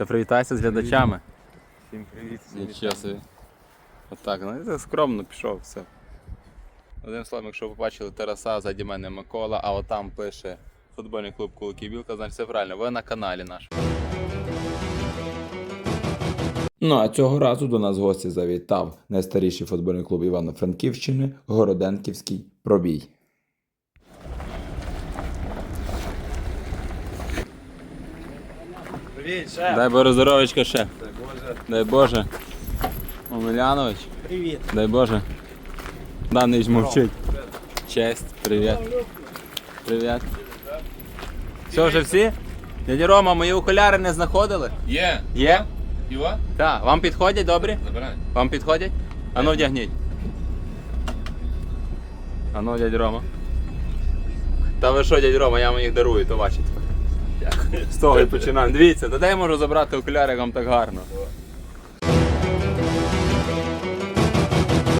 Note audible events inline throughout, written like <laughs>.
Та привітайся з глядачами. Всім привіт. Нічого собі. Отак, ну і скромно пішов все. Одним словом, якщо ви побачили Тараса, ззаді мене Микола, а отам пише футбольний клуб Кулики Білка, значить все правильно, ви на каналі нашому. Ну а цього разу до нас гості завітав найстаріший футбольний клуб Івано-Франківщини Городенківський пробій. Привіт, шеф. Дай Боже здоровечка ще. Дай Боже. Дай Боже. Омелянович. Привіт. Дай Боже. Данич мовчить. Честь, привіт. Привіт. Все, вже всі? Дядя Рома, мої окуляри не знаходили? Є. Є? Його? Так. Вам підходять добрі? Забирай. Вам підходять? Ану вдягніть. Ану, дядь Рома. Та ви що, дядь Рома, я вам їх дарую, то ваші. Дякую. З того і починаємо. Дивіться, та де я можу забрати окуляри, як вам так гарно.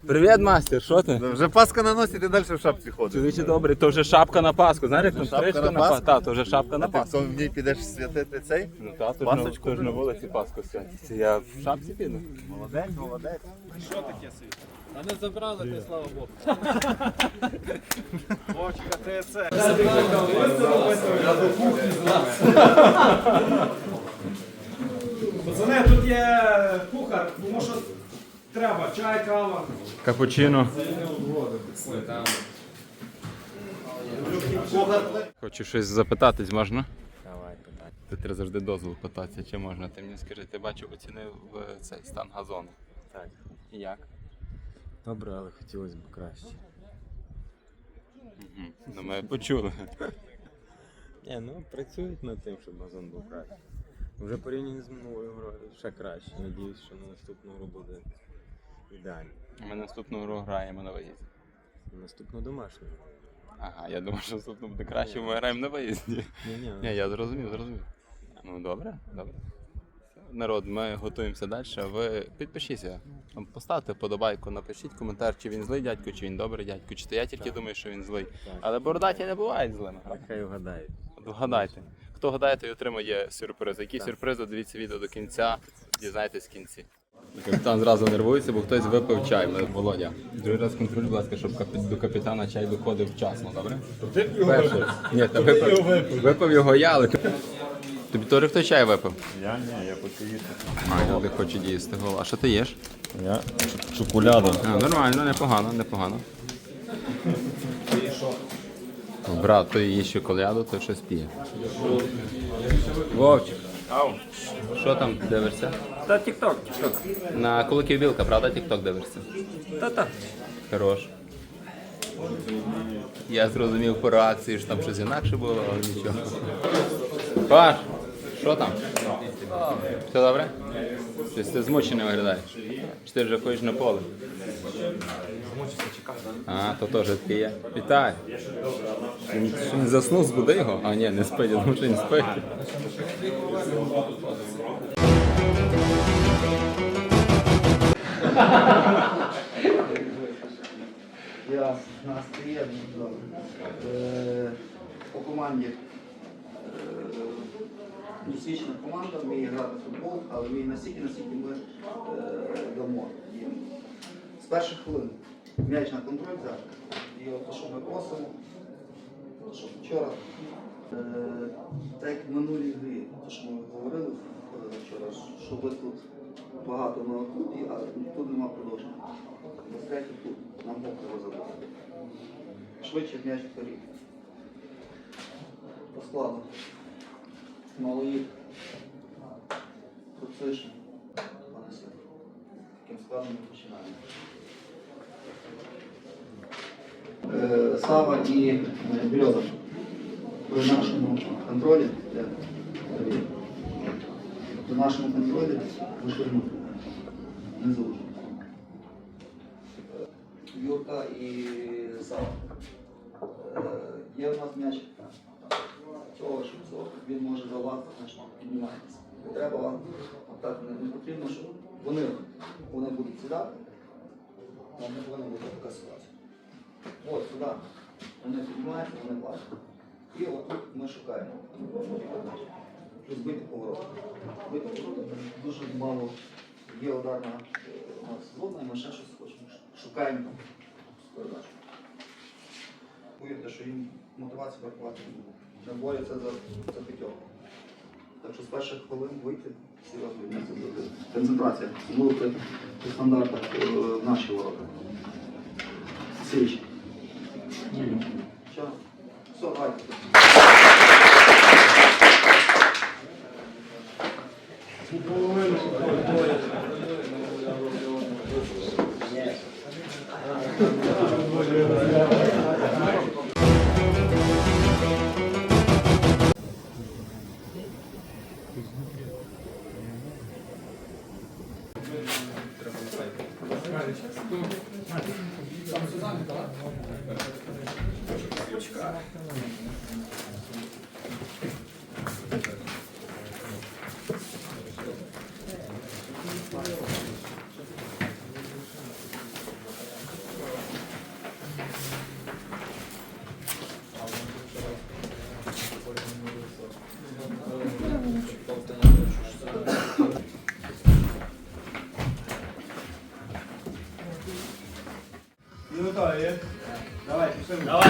Привіт, мастер, що ти? Вже Паска на носі, ти далі в шапці ходиш. Чоловіче добрий, то вже шапка на Пасху. Знаєш, як там Шапка стрижка на? Пасху? Так, то вже шапка на А ти Пасху. в ній підеш святити цей? Ну так, то ж на- Пасочку то ж на вулиці Пасху святиться. Я в шапці піду. Молодець, молодець. А не забрали, ти слава Богу. Вовчика, ти це. Пацани, тут є кухар, тому що треба чай, кава. Капучино. Хочу щось запитатись, можна? Давай, питай. Ти треба завжди дозвіл питатися, чи можна. Ти мені скажи, ти бачив, оцінив е, цей стан газону. Так. І як? Добре, але хотілося б краще. Ну, ми почули. <laughs> Ні, ну працюють над тим, щоб газон був краще. Вже порівняно з минулою грою ще краще. Надіюсь, що на наступну гру буде ідеально. Ми наступну гру граємо на виїзді. Наступну домашню. Ага, я думаю, що наступну буде краще, ми граємо на виїзді. Ні, ні, Ні, я зрозумів, зрозумів. Ну добре, добре. Народ, ми готуємося далі. Ви підпишіться, поставте подобайку, напишіть коментар, чи він злий дядько, чи він добрий дядько, чи то я тільки думаю, що він злий. Але бородаті не бувають злими. хай вгадають. От Вгадайте. Хто гадає, той отримає сюрприз. Які сюрпризи, дивіться відео до кінця, дізнайтесь в кінці. Капітан зразу нервується, бо хтось випив чай, Ми- Володя. Другий раз контролюй, будь ласка, щоб капі- до капітана чай доходив вчасно, добре? Перший. Ні, та випив, випив його я, але. Тобі теж хто чай випив? Я ні, я хочу їсти. А, люди хочуть їсти. Гол. А що ти їш? Я шоколадом. А, нормально, непогано, непогано. Ну, Брат, то їсть шоколаду, то щось п'є. Вовчик. Що там дивишся? Та тік-ток, тік-ток. На куликів білка, правда, тік-ток дивишся? Та-та. Хорош. Я зрозумів по реакції, що там щось інакше було, але нічого. Паш, що там? Все добре? Щось ти змучений виглядаєш. Чи ти вже ходиш на поле? А, то теж таке є. Вітаю. Що він заснув, збуди його? А ні, не спить, я він спить. Я нас приєднано е, по команді досвідчена команда, вміє грати в футбол, але вміє настільки, наскільки ми е, дамо. З перших хвилин м'яч на контроль взяти. І от що ми просимо, те, що вчора, е, так як в минулій грі, те, що ми говорили е, вчора, що ви тут багато на тут, а тут нема продовження. Без тут нам Бог його забрати. Швидше м'яч вперед. По складу. Процишин. Понесли. Таким складом ми починаємо. Е, Сава і е, Береза. При нашому контролі. При нашому контролі. Не залужити. Юрка і Сава. Е, Є в нас м'яч цього, що цього, він може давати, значить піднімається. Не треба отак, не, не потрібно, щоб вони, вони будуть сідати, але не повинна бути така ситуація. От сюди. Вони піднімаються, вони плачуть. І отут ми шукаємо. плюс бити поворот. Бити поворот дуже мало є ударна е, зона, і ми ще щось хочемо. Шукаємо передачу. Повірте, що їм мотивації бракувати не буде. Вони борються за, за п'ятьох. Так що з перших хвилин вийти всі до концентрація. Особливо при, стандартах е, наші ворота. Січ. Все. Все, давайте. Давай, давай, народ,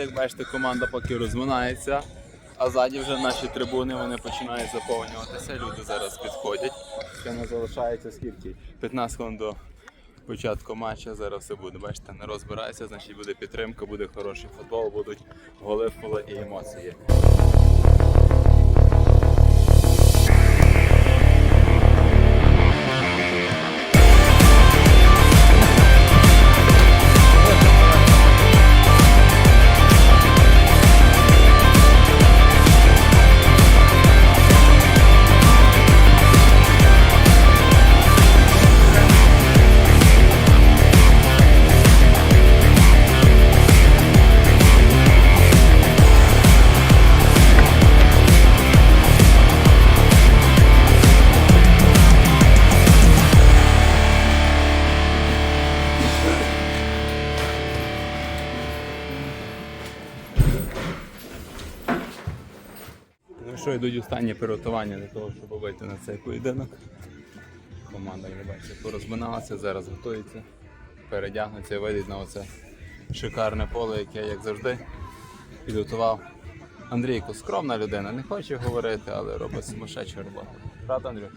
як бачите, команда поки розминається, а ззаді вже наші трибуни вони починають заповнюватися. Люди зараз підходять. Ще не залишається скільки? 15 хвилин до початку матчу. Зараз все буде. Бачите, не розбирається, значить буде підтримка, буде хороший футбол, будуть голи, фоли і емоції. Йдуть останні приготування для того, щоб вийти на цей поєдинок. Команда, як бачите, порозминалася, зараз готується, передягнуться і вийдуть на оце шикарне поле, яке, як завжди, підготував Андрійко. Скромна людина, не хоче говорити, але робить сумасшедшу роботу. Правда, Андрій?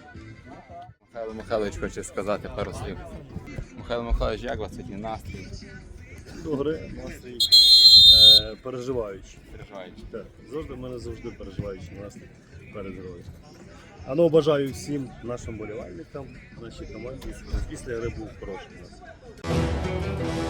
Михайло Михайлович хоче сказати пару слів. Михайло Михайлович, як у вас сьогодні настрій? До гри настрій е, переживаючи. Переживаючи. Так, завжди в мене завжди переживаючи настрій перед грою. А ну бажаю всім нашим болівальникам, нашій команді, після гри був хороший настрій.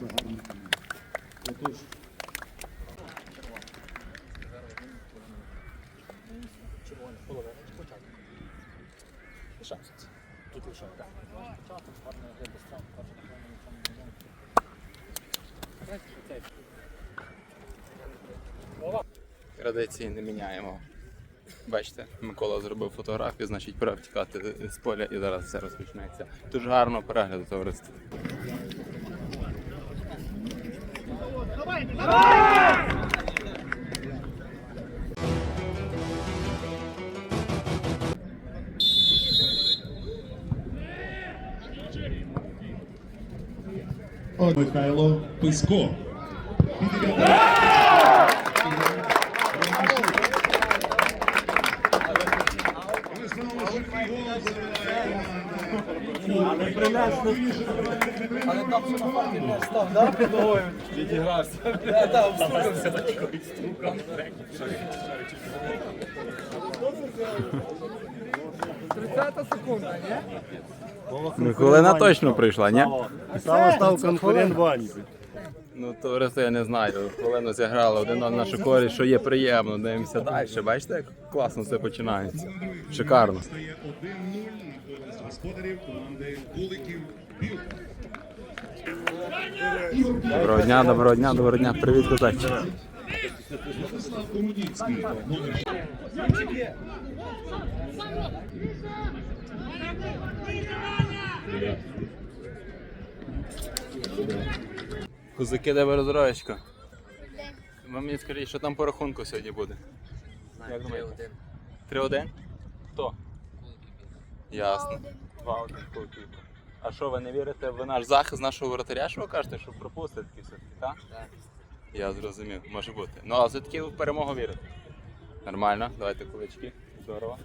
Це. Отож. Половина, початку. Лишався. Тут лише так. Початок, гарно вигляд без травм, каже, на нічого не можна. Традиції не міняємо. Бачите, Микола зробив фотографію, значить пора втікати з поля і зараз все розпочнеться. Дуже гарно перегляду товариство. Михайло Писько. Ну, хвилина точно прийшла, ні? Саме став конкурент Вані. Ну, товариство, я не знаю. Хвилину зіграли один на нашу користь, що є приємно. Дивимося далі. Бачите, як класно все починається. Шикарно. Стає 1-0 на користь господарів команди Куликів Білка. Доброго дня, доброго дня, доброго дня. Привіт, козачі. Владислав Комунівський. Номер Козаки, де розроєчка? Ви мені скажіть, що там по рахунку сьогодні буде? Як думаєте? 3-1? Хто? Ясно. 2-1 Куликівка. А що, ви не вірите в наш захист нашого воротаря, що ви кажете, що пропустить таки все-таки, так? Так. Я зрозумів, може бути. Ну, а все-таки в перемогу вірите. Нормально, давайте кулички. Здорово.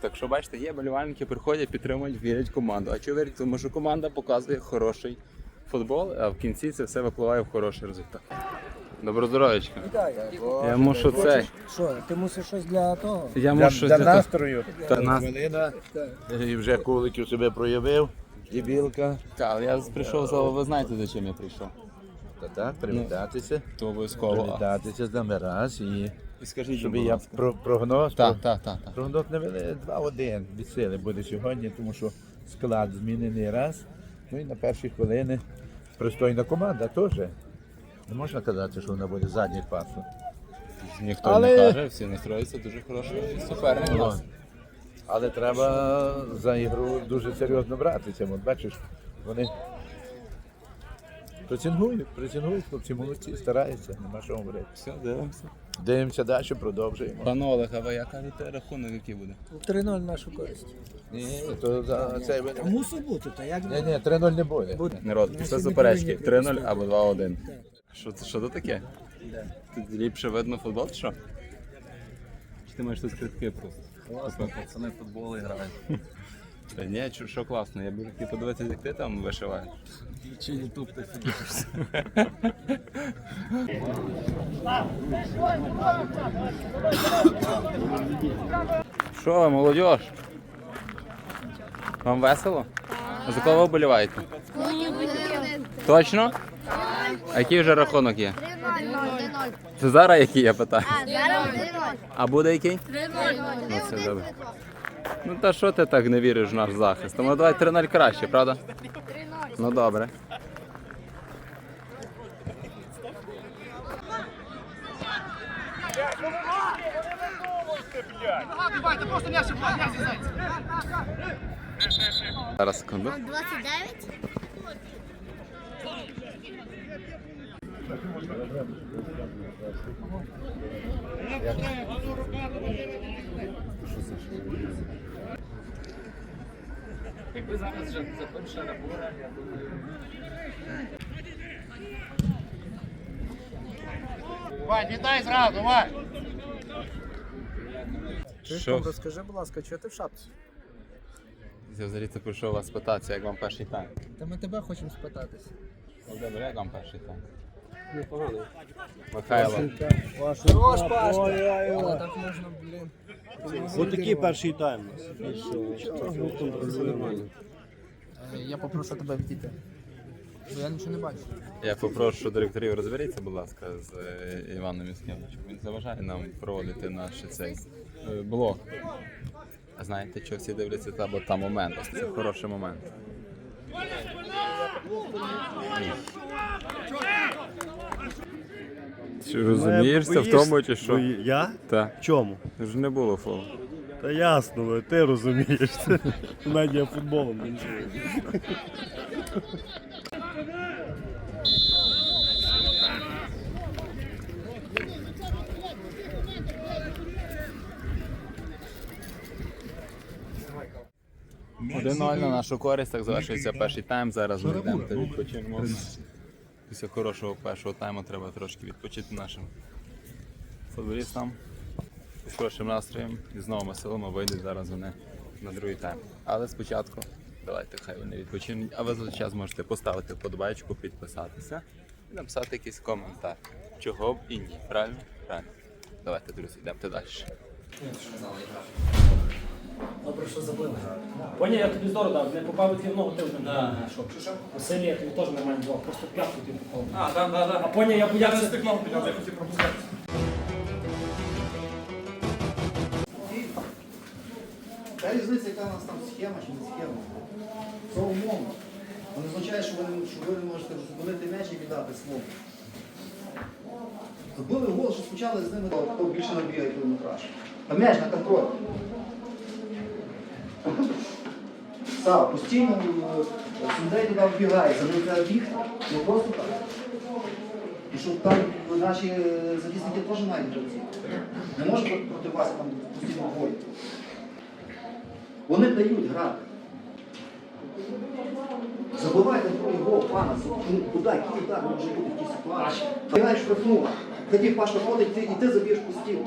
Так що бачите, є болівальники, приходять, підтримують, вірять команду. А чого вірять? Тому що команда показує хороший футбол, а в кінці це все випливає в хороший результат. Добро здоров'ячка. Я мушу це. Що, ти мусиш щось для того? Я мушу для, настрою. Та, нас... Хвилина. І вже куликів себе проявив. І білка. Та, але я прийшов за ви знаєте, за чим я прийшов. Та так, привітатися. То обов'язково. Привітатися з нами раз. І І скажіть, щоб я про прогноз. Так, так, так, так. Прогноз не вели 2-1 від сили буде сьогодні, тому що склад змінений раз. Ну і на перші хвилини пристойна команда теж. Не можна казати, що вона буде задній пасу. Ніхто Але- не каже, всі настроюються дуже хороший суперник. у нас. Але треба за ігру дуже серйозно братися. От бачиш, вони працюють, працюють, хлопці молодці, стараються, нема що говорити. Все, дивимося. Дивимося далі, продовжуємо. Пане Олег, а ви як кажете рахунок, який буде? 3-0 нашу користь. Ні, то за цей ви- Мусить бути, то як Ні, ні, 3-0 не буде. Народ, після суперечки 3-0 або 2-1. Що це що це таке? Тут ліпше видно футбол, чи що? Чи ти маєш тут критки просто? Класно, пацани футбол грають. <laughs> Та ні, що, що класно, я б хотів подивитися, як ти там вишиваєш. Чи ютуб ти? Що ви, молодь? Вам весело? За кого ви вболіваєте? Точно? А який вже рахунок є? 3-0. Це зараз який я питаю? А, зараз 3-0. А буде який? 3-0. Ну це добре. Ну та що ти так не віриш в наш захист? Тому давай 3-0 краще, правда? 3-0. Ну добре. Зараз секунду. 29. Що? Розкажи, будь ласка, чого ти в шапці? Я взагалі це прийшов вас питатися, як вам перший тайм. Та ми тебе хочемо спитатися. Добре, як вам перший тайм? Непогано. Михайло. Хорош, Пашка! Але так можна, блін. Ось такий перший тайм. Е, Я попрошу тебе відійти. Бо я нічого не бачу. Я попрошу директорів розберіться, будь ласка, з е, Іваном Яскевичем. Він заважає нам проводити наш цей е, блог. А знаєте, що всі дивляться та, бо там момент. Ось Це хороший момент. Чи розумієшся в тому, чи що? Я? Так. В чому? Ж не було фолу. Та ясно, ти розумієш. <laughs> Навіть я футболом не знаю. Один 0 на нашу користь, так завершується перший тайм. Зараз ми йдемо та відпочинемо. Після хорошого першого тайму треба трошки відпочити нашим футболістам. З хорошим настроєм і з новими силами вийдуть зараз вони на другий тайм. Але спочатку давайте хай вони відпочинуть, а ви за час можете поставити вподобайку, підписатися і написати якийсь коментар. Чого б і ні. Правильно? Правильно. Давайте, друзі, йдемо далі. Добре, що забили. Поня, я тобі здорово дав, не попав ти в ногу, ти один да. Що? Що? Василій, я тобі теж нормально дав, просто в п'ятку ти попав. А, так, так, так. А поня, я боявся... стеклом підняв, я хотів пропускати. Та різниця, яка у нас там схема чи не схема. Це умовно. Це не означає, що ви, не- що ви не можете зупинити м'яч і віддати слово. Забили гол, що спочали з ними, хто більше набігає кілометраж. А м'яч на контроль. Сава, постійно е, туди вбігає, за ним треба бігти. Не просто так. І щоб там наші е, захисники теж мають гравці. Не може проти- вас там постійно бої. Вони дають грати. Забивайте другий гол, пана, ну, куди, який удар може бути в тій ситуації. Ти граєш штрафну, хотів Паша ходить, ти, і ти заб'єш пустів.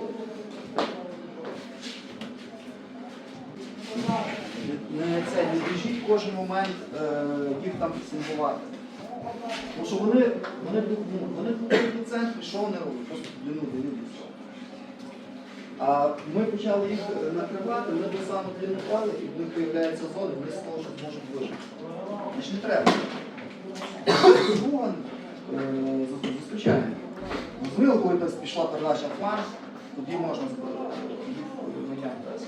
Не, це, не біжіть кожен момент е, їх там символувати. Тому що вони, вони, ну, вони в центрі, що вони роблять? Просто длину і все. А ми почали їх накривати, вони до самого длину пали, і в них появляється зона, вони з того, що зможуть вижити. Значить не треба. Друга е. Зрозуміло, коли десь пішла передача фланг, тоді можна виняти.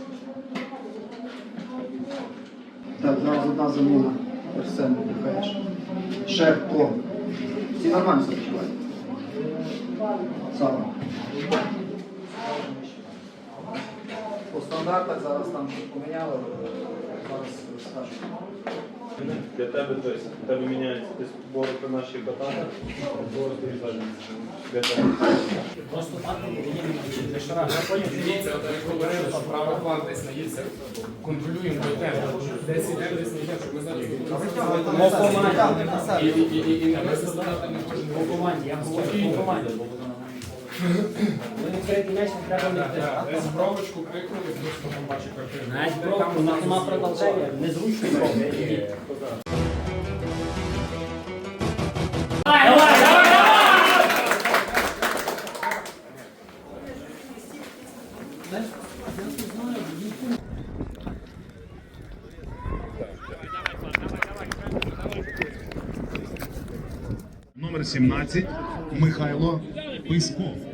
Так, зараз одна заміна. Арсен Михайлович. Ще? Всі нормально себе почувають? Саме. По стандартах зараз там щось поміняли, зараз скажу. Для тебе, тобто, тебе міняється десь бороти наші катани, бороти і тебе. Просто так для шара. Я поняв, Дивіться, як говорили, що правий фланг десь наїться, контролюємо той темп. Десь ідемо, десь не йдемо, щоб ми зараз По і, і, не висадити не кожен По команді, я говорю, по команді. Вони третій м'яч не треба не йти. Десь бровочку крикнули, просто там бачу картину. Навіть бровку, вона нема продовження, незручно бровки. Номер 17 Михайло Писков.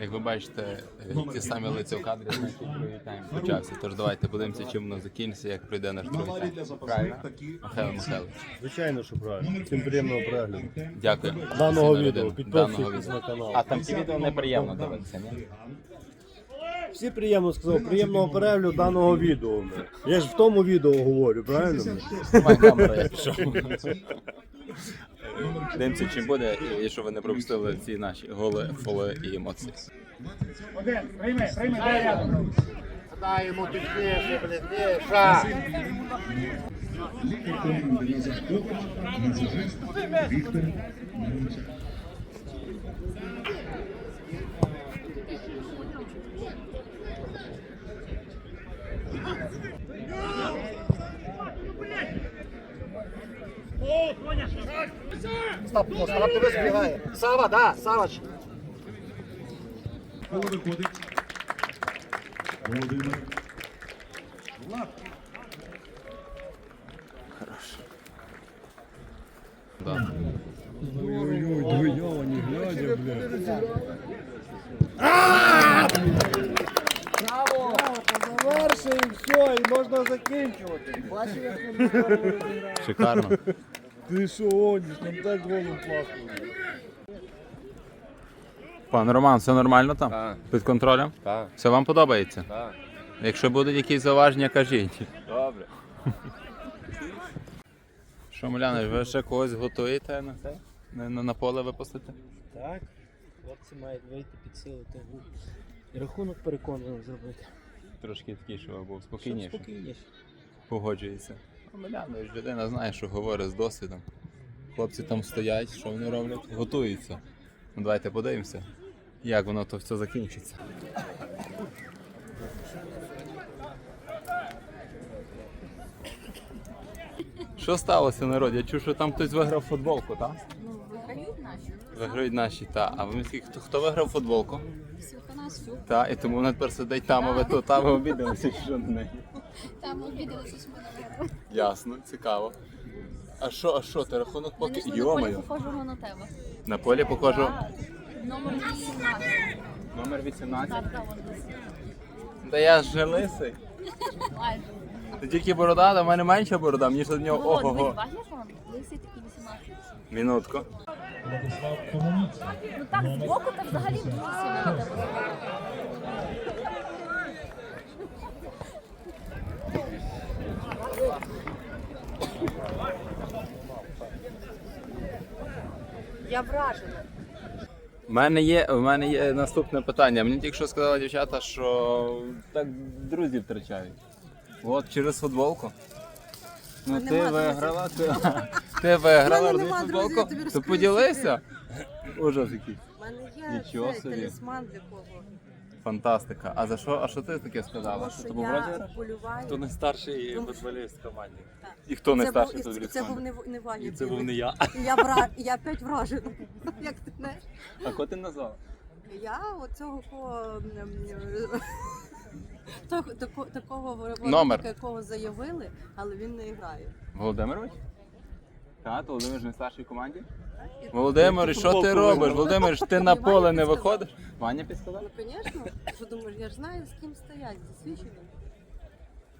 Як ви бачите, е, ті самі лиця в кадрі, значить тайм почався. Тож давайте подивимося, чим воно закінчиться, як пройде наш другий тайм. Правильно? Михайло Михайлович. Звичайно, що правильно. Всім приємного перегляду. Дякую. Даного відео. людину. Підписуйтесь відео. на канал. А там ті відео неприємно дивитися, ні? Всі приємно сказав, приємного перегляду даного відео. Я ж в тому відео говорю, правильно? Я пішов. <laughs> Дивимося, чим буде, і щоб ви не пропустили ці наші голи, фоли і емоції. Один, прийми, прийми, дай рядом. Лікар команди Назар Ковач, масажист Віктор Мирончак. Сава, да, Савач. Коло виходить. Володимир. Да. Перше і все, і можна закінчувати. Бачив, як розіграли? Шикарно. Ти що гониш, нам так голом класно. Пан Роман, все нормально там? Так. Під контролем? Так, Все вам подобається? так. Якщо будуть якісь зауваження, кажіть. Добре. <laughs> Що, Муляне, ви ще когось готуєте на це? На, на, на поле випустити? Так, хлопці мають вийти підсилити гру. І рахунок переконливо зробити. Трошки такий, щоб був Щоб спокійніше. спокійніше. Погоджується. Ж людина знає, що говорить з досвідом. Хлопці там стоять, що вони роблять? Готуються. Ну давайте подивимося, як воно то все закінчиться. Що сталося, народ? Я чув, що там хтось виграв футболку, так? Ну, виграють наші. Виграють наші, так. А ви скільки хто, хто виграв футболку? Всюха на. Так, і тому вона тепер сидить там, а ви тут, там ви обідалися, що на неї. Там обідалися, що ми не. Ясно, цікаво. А що, а що, ти рахунок поки. на полі похожого на тебе. На полі покажу. Номер 18. Номер 18. Так, так. Та я ж же лисий. Майже. Ти тільки борода, а в мене менша борода, мені ж від нього ого-го. дивись, бачиш, вон? 18. Минутку. Ну так, збоку, так взагалі дуже сильно на тебе Я вражена. У мене є, у мене є наступне питання. Мені тільки що сказали дівчата, що так друзі втрачають. От через футболку. Ну ти виграла, ти, ти виграла розумієш, футболку, то поділися. Ужас якийсь. У мене є Нічого цей собі. талісман для кого. Фантастика. А за що? А що ти таке сказала? Тому Що що ти був я вроді? вболіваю. Хто найстарший Тому футболіст в команді? Так. І хто Це найстарший був, і футболіст? це був не, не Ваня. І це був не я. І Я, вра... і я опять вражена. Як ти знаєш? А кого ти назвав? Я оцього кого... того- тако- Такого Номер. якого заявили, але він не грає. Володимирович? Так, Володимир ж найстарший в команді? Володимир, що ти робиш? Володимир, ти на поле не виходиш? Ваня підсказав? Ну, звісно, що думаєш, я ж знаю, з ким стоять, засвідченим.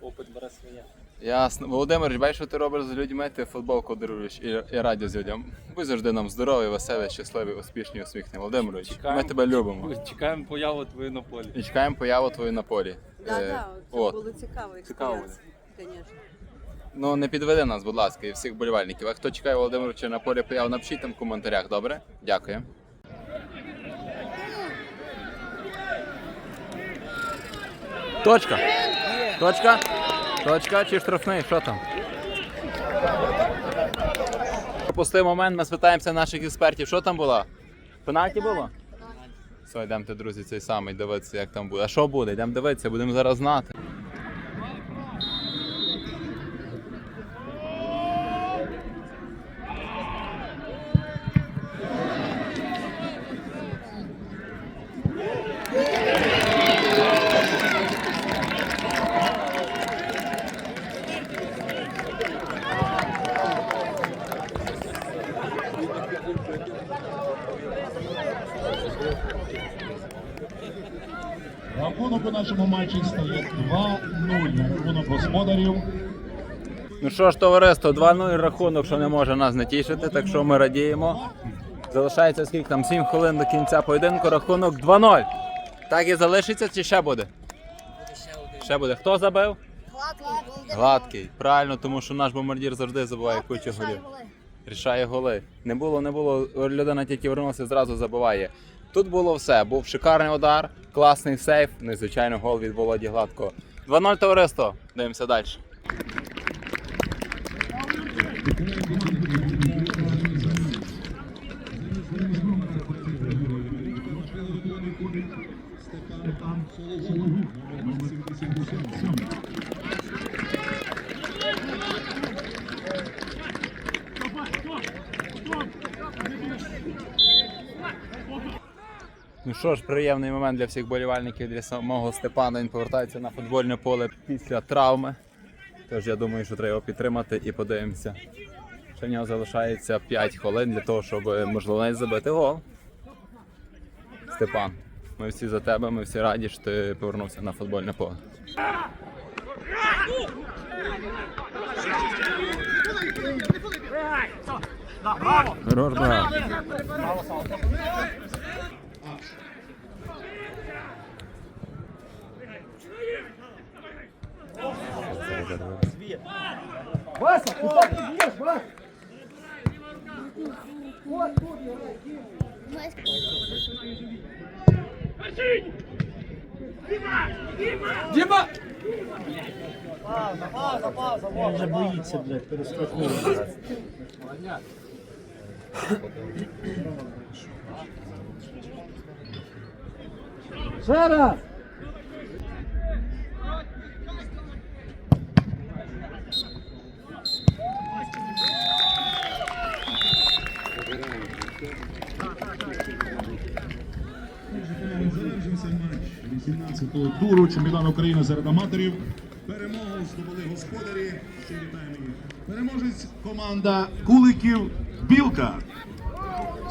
Опит бере своє. Ясно. Володимир, бачиш, що ти робиш з людьми, ти футболку даруєш і, і радіо з людям. Будь завжди нам здорові, веселі, щасливі, успішні, усміхнені. Володимирович, ми тебе любимо. Чекаємо появу твою на полі. І чекаємо появу твою на полі. Так, Е, так, це от. було цікаво. Цікаво Звісно. Ну не підведи нас, будь ласка, і всіх болівальників. А хто чекає Володимировича на полі появ, напишіть там в коментарях, добре? Дякую. Точка. Точка. Точка чи штрафний? Що там? Пропустив момент, ми спитаємося наших експертів. Що там було? Пенальті було? Все, йдемте, друзі, цей самий дивитися, як там буде. А що буде? Йдемо дивитися, будемо зараз знати. Рахунок у нашому матчі стає 2-0. Рахунок господарів. Ну що ж, товариство, 2-0 рахунок, що не може нас не тішити, так що ми радіємо. Залишається скільки там 7 хвилин до кінця поєдинку, рахунок 2-0. Так і залишиться чи ще буде? Ще буде. Хто забив? Гладкий. Гладкий. Правильно, тому що наш бомбардір завжди забуває кучу голів. Рішає голи. Не було, не було. Людина тільки вернулася, зразу забиває. Тут було все. Був шикарний удар, класний сейф, ну і звичайно гол від Володі Гладкого. 2-0 товариство. Дивимося далі. Ну що ж, приємний момент для всіх болівальників, для самого Степана. Він повертається на футбольне поле після травми. Тож я думаю, що треба його підтримати і подивимося. Ще в нього залишається 5 хвилин для того, щоб можливо навіть забити гол. Степан, ми всі за тебе, ми всі раді, що ти повернувся на футбольне поле. Хорош, брат. Ти так не Вася! Діма! Він вже боїться, блядь, перестрахнув. Ще раз! 18-го туру чемпіонану України серед аматорів. Перемогу здобули господарі. Ще вітаємо їх. Переможець команда Куликів Білка.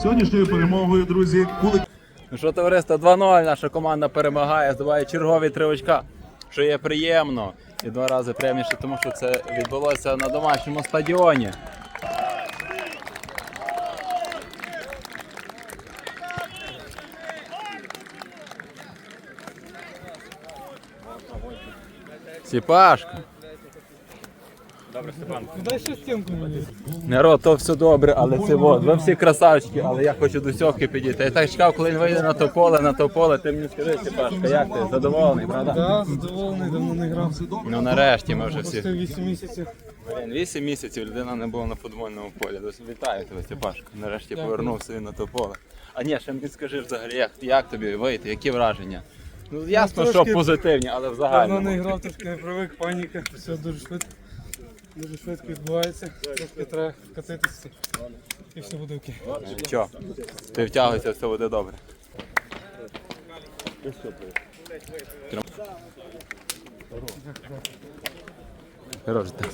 Сьогоднішньою перемогою, друзі, Куликів. Ну що, товариство, 2-0, наша команда перемагає, здобуває чергові три очка, що є приємно. І два рази приємніше, тому що це відбулося на домашньому стадіоні. Сіпашка. Дай ще стінку мені. Народ, то все добре, але це от, ви всі красавчики, але я хочу до сьовки підійти. Я так чекав, коли він вийде на то поле, на то поле. Ти мені скажи, Сіпашка, як ти? Задоволений, правда? Так, задоволений, давно не грав. Ну нарешті ми вже всі. Просто 8 місяців. Блін, 8 місяців людина не була на футбольному полі. Вітаю тебе, Степашко. Нарешті повернувся він на то поле. А ні, ще мені скажи взагалі, як, як тобі вийти, які враження? Ну ясно, що трошки позитивні, але в Давно не грав, трошки не привик, паніка, все дуже швидко. Дуже швидко відбувається. Трошки треба вкатитися. І все буде окей. Що? Ти втягуйся, все буде добре. Хорош, так.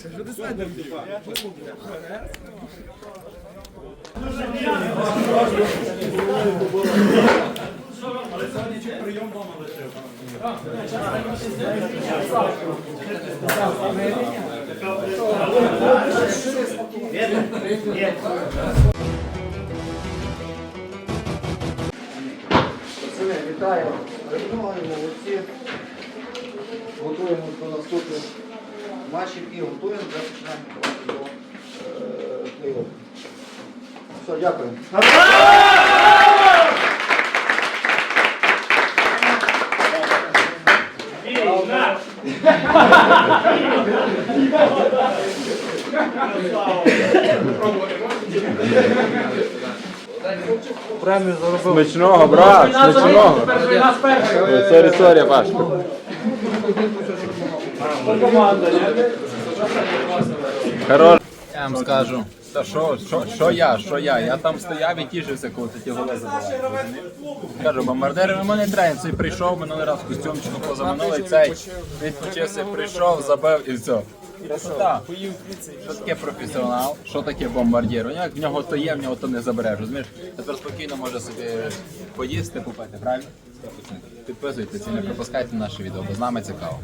Пацани, вітаю. Перемоги, молодці. Готуємо до наступних матчів і готуємо до е, плей-офф. Все, дякую. Смачного, брат, смачного. Сорі, сорі, Пашко. Хорош. Я вам скажу. Та що, що, що я, що я? Я там стояв і тішився, коли ти ті голи. Кажу, бомбардири ми не треба. Цей прийшов минулий раз в костюмчику позаминулий цей. Відпочився, прийшов, забив і все. Що таке професіонал? Що таке бомбардір? У нього, в нього то є, в нього то не забереш. Розумієш? Тепер спокійно може собі поїсти, попити, правильно? Підписуйтесь і не пропускайте наше відео, бо з нами цікаво.